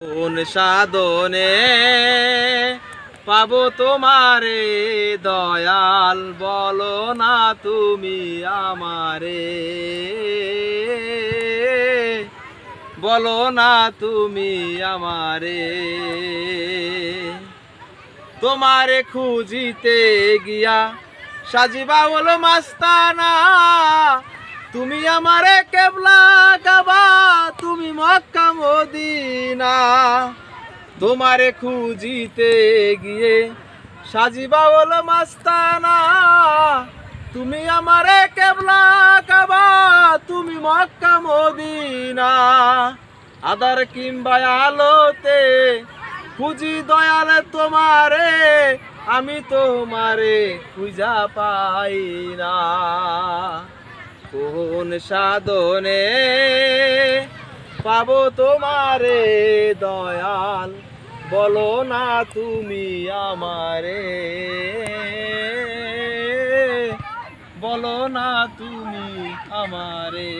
কোন সাধনে পাবো তোমারে? দয়াল, বলো না তুমি আমারে। বলো না তুমি আমারে। তোমারে খুঁজিতে গিয়া সাজিবা বলো মাস্তানা। তুমি আমারে কেবলা মক্কা মদিনা তোমারে খুঁজিতে গিয়ে সাজিবা বলো মাস্তানা। তুমি আমারে কেবলা কাবা, তুমি মক্কা, মদিনা। আদার কিংবা আলোতে, খুঁজি দয়াল তোমারে, আমি তোমারে খুঁজা পাই না। কোন সাধনে পাবো তোমারে দয়াল। বলো না তুমি আমারে। বলো না তুমি আমারে।